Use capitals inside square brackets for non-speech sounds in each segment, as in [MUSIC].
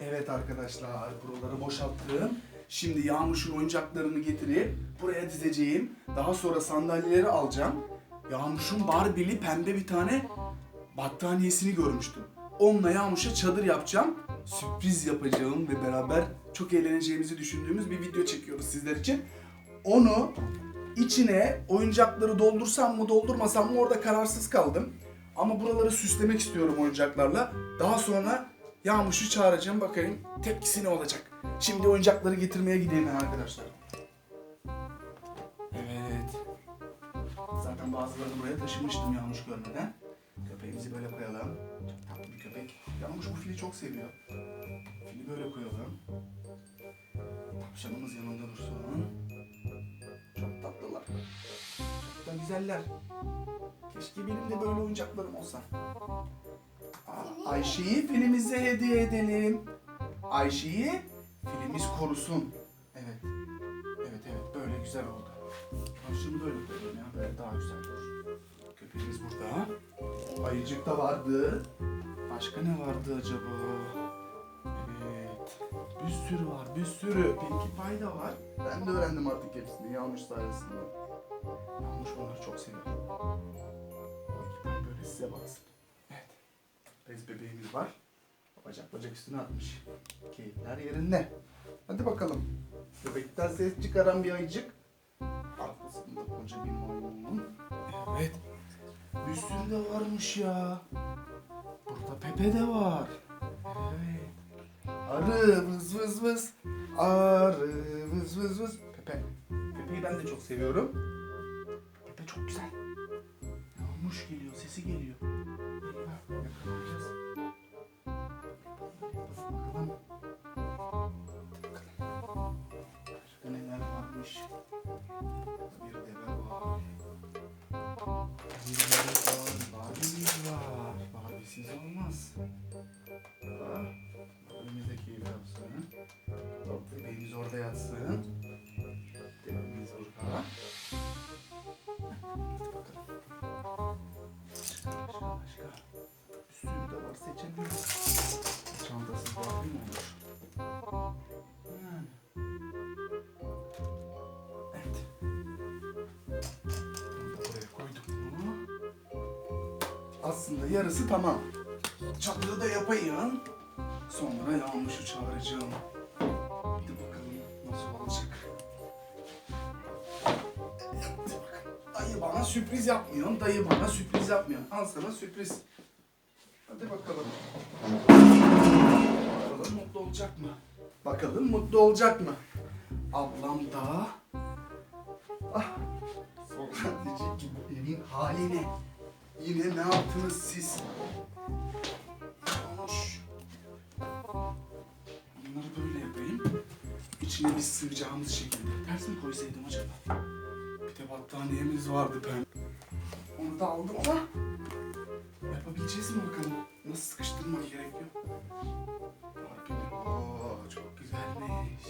Evet arkadaşlar buraları boşalttım. Şimdi Yağmur'un oyuncaklarını getirip buraya dizeceğim. Daha sonra sandalyeleri alacağım. Yağmur'un Barbie'li pembe bir tane battaniyesini görmüştüm. Onunla Yağmur'a çadır yapacağım. Sürpriz yapacağım ve beraber çok eğleneceğimizi düşündüğümüz bir video çekiyoruz sizler için. Onu içine oyuncakları doldursam mı doldurmasam mı orada kararsız kaldım. Ama buraları süslemek istiyorum oyuncaklarla. Daha sonra Yağmur'u çağıracağım bakayım tepkisi ne olacak. Şimdi oyuncakları getirmeye gideyim arkadaşlar. Evet. Zaten bazılarını buraya taşımıştım Yağmur görmeden. Köpeğimizi böyle koyalım. Çok tatlı bir köpek. Yağmur bu fili çok seviyor. Fili böyle koyalım. Tavşanımız yanında dursun. Çok tatlılar. Çok da güzeller. Keşke benim de böyle oyuncaklarım olsa. Ayşe'yi filimize hediye edelim. Ayşe'yi filmimiz korusun. Evet. Evet evet böyle güzel oldu. Ayşe'yi böyle koyalım ya böyle daha güzel olur. Köpeğimiz burada. Ayıcık da vardı. Başka ne vardı acaba? Evet. Bir sürü var, bir sürü. Pinkie Pie da var. Ben de öğrendim artık hepsini Yağmur sayesinde. Yağmur onları çok seviyor. Böyle size baksın. Bez bebeğimiz var. Bacak bacak üstüne atmış. Keyifler yerinde. Hadi bakalım. Bebekten ses çıkaran bir ayıcık. Arkasında koca bir maymun. Evet. Bir sürü de varmış ya. Burada Pepe de var. Evet. Arı vız vız vız. Arı vız vız vız. Pepe. Pepe'yi ben de çok seviyorum. Pepe çok güzel. Yağmuş geliyor, sesi geliyor. Mm-hmm. Aslında yarısı tamam. Çadırı da yapayım. Sonra Yağmur'u çağıracağım. Hadi bakalım nasıl olacak. Bakalım. Dayı bana sürpriz yapmıyorsun. Dayı bana sürpriz yapmıyorsun. Al sana sürpriz. Hadi bakalım. Bakalım mutlu olacak mı? Bakalım mutlu olacak mı? Ablam da... Ah! Sonra [LAUGHS] diyecek ki bu evin hali ne? Yine ne yaptınız siz? Konuş. Bunları böyle yapayım. İçine biz sığacağımız şekilde. Ters mi koysaydım acaba? Bir de battaniyemiz vardı pembe. Onu da aldım ama yapabileceğiz mi bakalım? Nasıl sıkıştırmak gerekiyor? Oo, çok güzelmiş.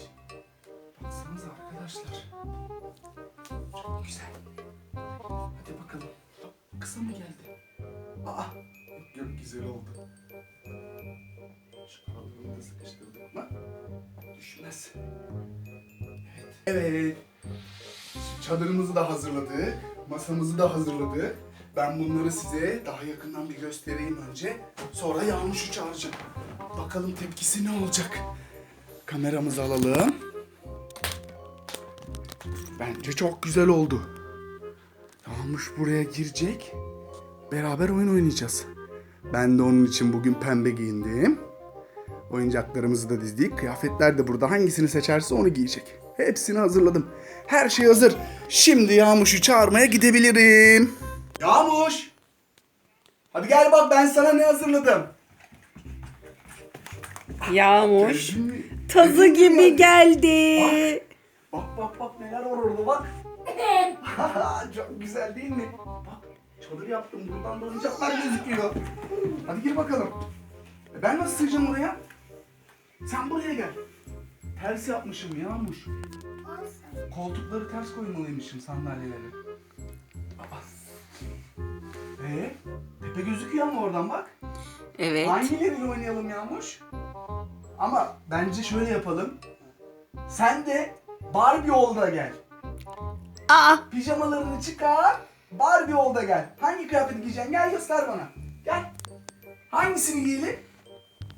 Baksanıza arkadaşlar. Çok güzel. Kısa mı geldi? Aa, yok yok güzel oldu. Şu kalıbını da sıkıştırdık mı? Düşmez. Evet. Evet. Çadırımızı da hazırladık. Masamızı da hazırladık. Ben bunları size daha yakından bir göstereyim önce. Sonra Yağmur'u çağıracağım. Bakalım tepkisi ne olacak? Kameramızı alalım. Bence çok güzel oldu. Yağmur buraya girecek. Beraber oyun oynayacağız. Ben de onun için bugün pembe giyindim. Oyuncaklarımızı da dizdik. Kıyafetler de burada. Hangisini seçerse onu giyecek. Hepsini hazırladım. Her şey hazır. Şimdi Yağmuş'u çağırmaya gidebilirim. Yağmuş! Hadi gel bak ben sana ne hazırladım. Mü? Tazı gibi geldi. Bak bak bak neler var orada bak. [LAUGHS] Çok güzel değil mi? Bak çadır yaptım buradan da oyuncaklar gözüküyor. Hadi gir bakalım. E ben nasıl sığacağım oraya? Sen buraya gel. Ters yapmışım Yağmur. Koltukları ters koymalıymışım sandalyeleri. Ee, tepe gözüküyor ama oradan bak. Evet. Hangileriyle oynayalım Yağmur? Ama bence şöyle yapalım. Sen de Barbie olda gel. Aa Pijamalarını çıkar. Barbie olda gel. Hangi kıyafeti giyeceksin? Gel göster bana. Gel. Hangisini giyelim?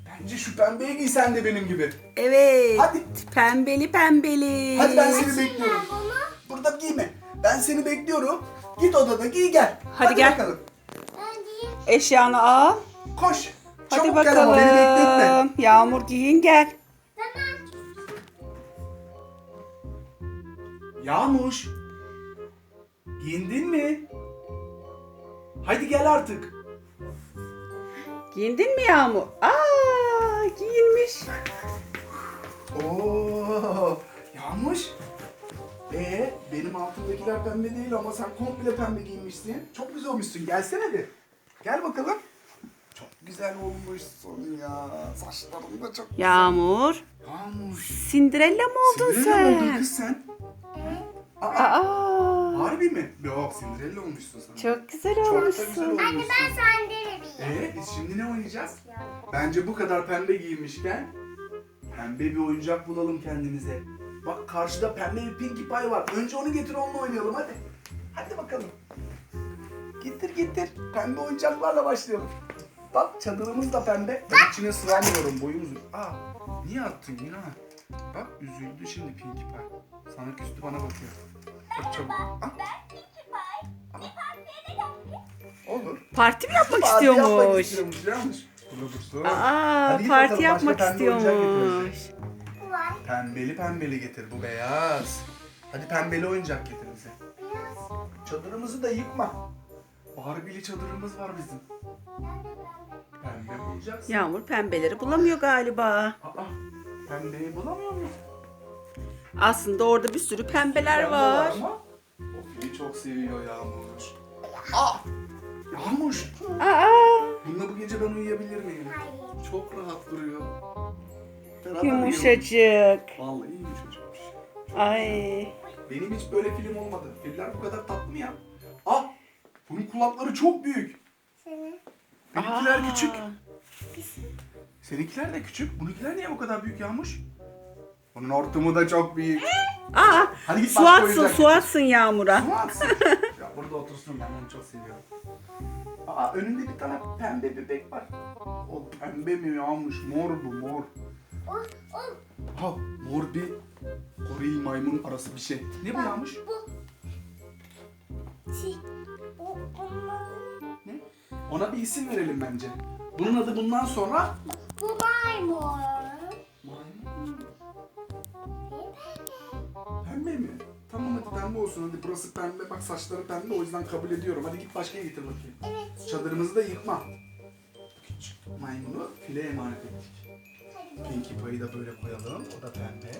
Bence şu pembeyi giy sen de benim gibi. evet. Hadi. Pembeli pembeli. Hadi ben seni bekliyorum. Burada giyme. Ben seni bekliyorum. Git odada giy gel. Hadi gel. bakalım. Eşyanı al. Koş. Hadi Çabuk gel ama beni bekletme. bakalım. Yağmur giyin gel. Yağmuş. Giyindin mi? Hadi gel artık. Giyindin mi Yağmur? Aa giyinmiş. Oo, Yağmuş. Ee, benim altımdakiler pembe değil ama sen komple pembe giymişsin. Çok güzel olmuşsun. Gelsene bir. Gel bakalım. Çok güzel olmuşsun ya. Saçların da çok Yağmur. Yağmuş. Cinderella mı oldun mı oldun sen? kız sen? Aa, Aa harbi mi? Yok Cinderella olmuşsun sen. çok güzel Çok da güzel olmuşsun. olmuşsun. Ben sandalye Ee, biz şimdi ne oynayacağız? Bence bu kadar pembe giymişken pembe bir oyuncak bulalım kendimize. Bak karşıda pembe bir Pinkie Pie var. Önce onu getir onunla oynayalım hadi. Hadi bakalım. Getir getir. Pembe oyuncaklarla başlayalım. Bak çadırımız da pembe. Ben içine sığamıyorum boyum uzun. Aa niye attın yine? Bak üzüldü şimdi Pinkie Pie. Sana küstü bana bakıyor. Ah, olur. Parti mi yapmak Parti yapmak istiyormuş? istiyormuş. Yanlış. Burada dursun. Aa Hadi git parti bakalım, yapmak başka pembe oyuncak istiyormuş. getirecek. Pembeli pembeli getir bu beyaz. Hadi pembeli oyuncak getir bize. Çadırımızı da yıkma. Barbie'li çadırımız var bizim. Pembe bulacaksın. Yağmur pembeleri bulamıyor galiba. Aa, pembeyi bulamıyor muyuz? Aslında orada bir sürü pembeler Pembe var. ama O fili çok seviyor Yağmur. Aa! Yağmur! Aa Bununla bu gece ben uyuyabilir miyim? Çok rahat duruyor. Beraber uyuyalım. yumuşacık. Vallahi iyi yumuşacıkmış. Ay. Benim hiç böyle film olmadı. Filler bu kadar tatlı mı ya? Ah! Bunun kulakları çok büyük. Benimkiler Aa. küçük. Seninkiler de küçük. Bununkiler niye bu kadar büyük Yağmuş? Bunun hortumu da çok büyük. Aa Hadi git su başka atsın oyuncak su atsın Yağmur'a. Su atsın? [LAUGHS] ya burada otursun ben onu çok seviyorum. Aa önünde bir tane pembe bebek var. O pembe mi Yağmuş? Mor bu mor. Ha mor bir goril maymun arası bir şey. Ne bu Yağmuş? Ne? Ona bir isim verelim bence. Bunun adı bundan sonra Bu. Maymun. Pembe mi? Tamam hadi pembe olsun hadi burası pembe bak saçları pembe o yüzden kabul ediyorum. Hadi git başka getir bakayım. Evet. Çadırımızı da yıkma. Küçük maymunu file emanet ettik. Pinkie Pie'yi da böyle koyalım. O da pembe.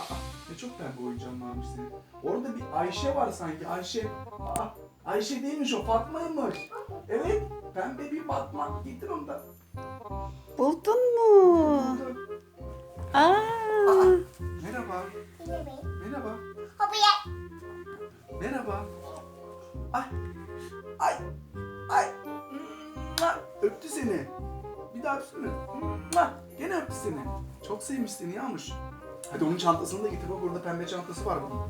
Aa ne çok pembe oyuncağın varmış senin. Orada bir Ayşe var sanki. Ayşe. Aa Ayşe değilmiş o Fatma'ymış. Evet pembe bir Fatma. Getir onu da. Buldun mu? Aa. Öpsene. Gene öptü seni. Çok sevmiş seni Yağmur. Hadi onun çantasını da getir. Bak orada pembe çantası var bunun.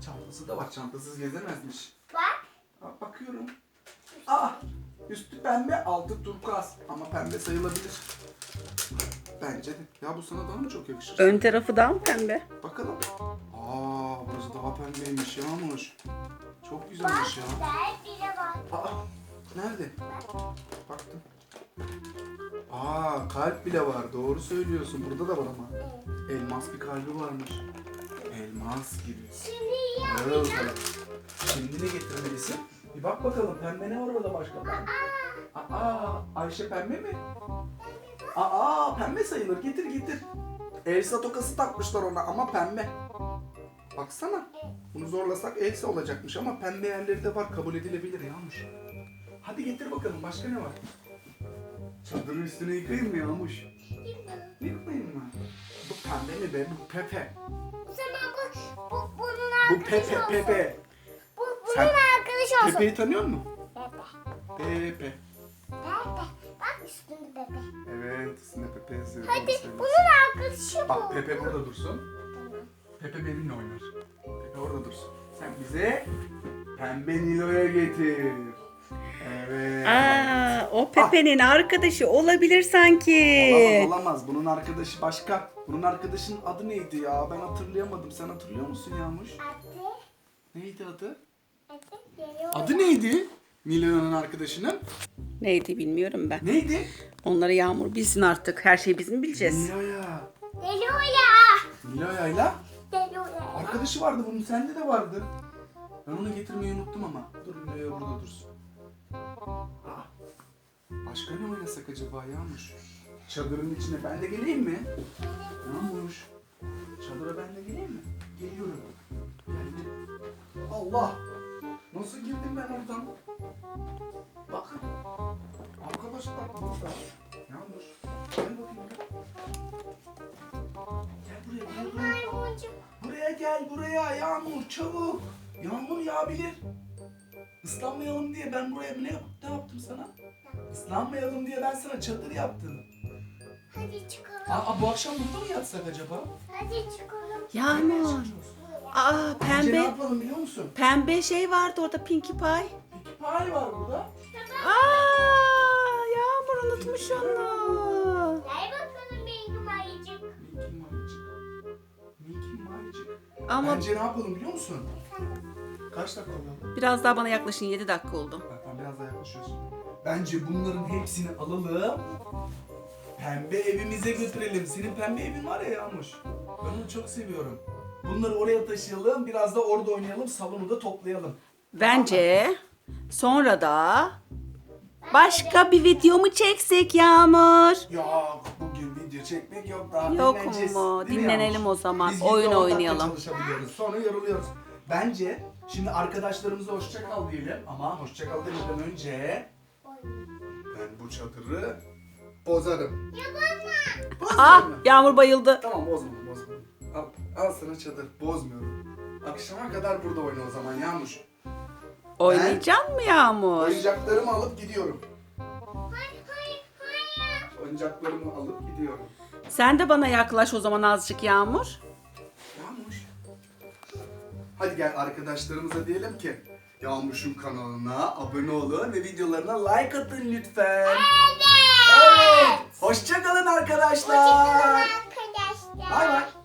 Çantası da var. Çantasız gezemezmiş. Bak. Aa, bakıyorum. Aa. Üstü pembe, altı turkuaz. Ama pembe sayılabilir. Bence de. Ya bu sana daha mı çok yakışır? Ön tarafı daha mı pembe? Bakalım. Aa, burası daha pembeymiş Yağmur. Çok güzelmiş ya. Güzel bile bak. Aa, nerede? Baktım. Aa, kalp bile var. Doğru söylüyorsun. Burada da var ama. Elmas bir kalbi varmış. Elmas gibi. Şimdi ya. Evet. Şimdi ne getirmelisin? Bir bak bakalım pembe ne var orada başka? Aa, Ayşe pembe mi? Aa, pembe sayılır. Getir getir. Elsa tokası takmışlar ona ama pembe. Baksana. Bunu zorlasak Elsa olacakmış ama pembe yerleri de var. Kabul edilebilir Yağmuş. Hadi getir bakalım. Başka ne var? Çadırın üstüne yıkayayım mı Yağmuş? Yıkmayayım mı? Bu pembe mi be? Bu Pepe. O zaman bu, bu bunun Bu arkadaşı Pepe olsun. Pepe. Bu bunun Sen- arkadaşı olsun. Pepe'yi tanıyor musun? Pepe. Pepe. Pepe. Bak Üstünde bebe. Evet üstünde Pepe'yi seviyorum. Hadi bunun arkadaşı bu. Bak Pepe burada dursun. Pepe benimle oynar. Pepe orada dursun. Sen bize pembe Nilo'ya getir. Evet. Aa, o Pepe'nin arkadaşı olabilir sanki. Olamaz olamaz. Bunun arkadaşı başka. Bunun arkadaşının adı neydi ya? Ben hatırlayamadım. Sen hatırlıyor musun Yağmur? Adı. Neydi adı? Adı geliyor. Adı neydi? Nilo'nun arkadaşının. Neydi bilmiyorum ben. Neydi? Onları Yağmur bilsin artık. Her şeyi biz mi bileceğiz? Nilo'ya. Geliyor ya. Nilo'ya'yla Geliyor arkadaşı vardı bunun. Sende de vardı. Ben onu getirmeyi unuttum ama. Dur Nilo'ya burada dursun. Aa, Başka ne oynasak acaba Yağmur? Çadırın içine ben de geleyim mi? Yağmur. Çadıra ben de geleyim mi? Geliyorum. Geldim. Allah! Nasıl girdim ben oradan? Bak. Arkadaşlar burada. Yağmur. Gel bakayım. Gel buraya, gel buraya. Buraya gel buraya Yağmur çabuk. Yağmur yağabilir. Islanmayalım diye ben buraya ne, yap- ne yaptım sana? Islanmayalım diye ben sana çadır yaptım. Hadi çıkalım. Aa, bu akşam burada mı yatsak acaba? Hadi çıkalım. Yağmur. Aa Bence ne pembe. yapalım biliyor musun? Pembe şey vardı orada Pinkie Pie. Peki pay var burada. Aa, Yağmur unutmuş onu. Gel bakalım benim mayıcık. Mickey Maycık. Mickey Maycık. Ama Bence ne yapalım biliyor musun? Kaç dakika oldu? biraz daha bana yaklaşın 7 dakika oldu. Bak ben biraz daha yaklaşıyorsun. Bence bunların hepsini alalım. Pembe evimize götürelim. Senin pembe evin var ya Yağmur. Ben onu çok seviyorum. Bunları oraya taşıyalım. Biraz da orada oynayalım. Salonu da toplayalım. Bence sonra da başka bir video mu çeksek Yağmur? Yok bugün video çekmek yok daha Yok dinleneceğiz. mu? Değil mi Dinlenelim Yağmur? o zaman. Biz Oyun oynayalım. çalışabiliyoruz. Sonra yoruluyoruz. Bence şimdi arkadaşlarımıza hoşça kal diyelim ama hoşça kal demeden önce ben bu çadırı bozarım. Ya bozma. Ah. Yağmur bayıldı. Tamam bozmadım bozmadım. Al, al sana çadır bozmuyorum. Akşama kadar burada oyna o zaman Yağmur. Oynayacak mı Yağmur? Oyuncaklarımı alıp gidiyorum. Hayır hayır hayır. Oyuncaklarımı alıp gidiyorum. Sen de bana yaklaş o zaman azıcık Yağmur. Yağmur. Hadi gel arkadaşlarımıza diyelim ki Yağmur'un kanalına abone olun ve videolarına like atın lütfen. Evet. Hoşça kalın arkadaşlar. Hoşçakalın arkadaşlar. Bay bay.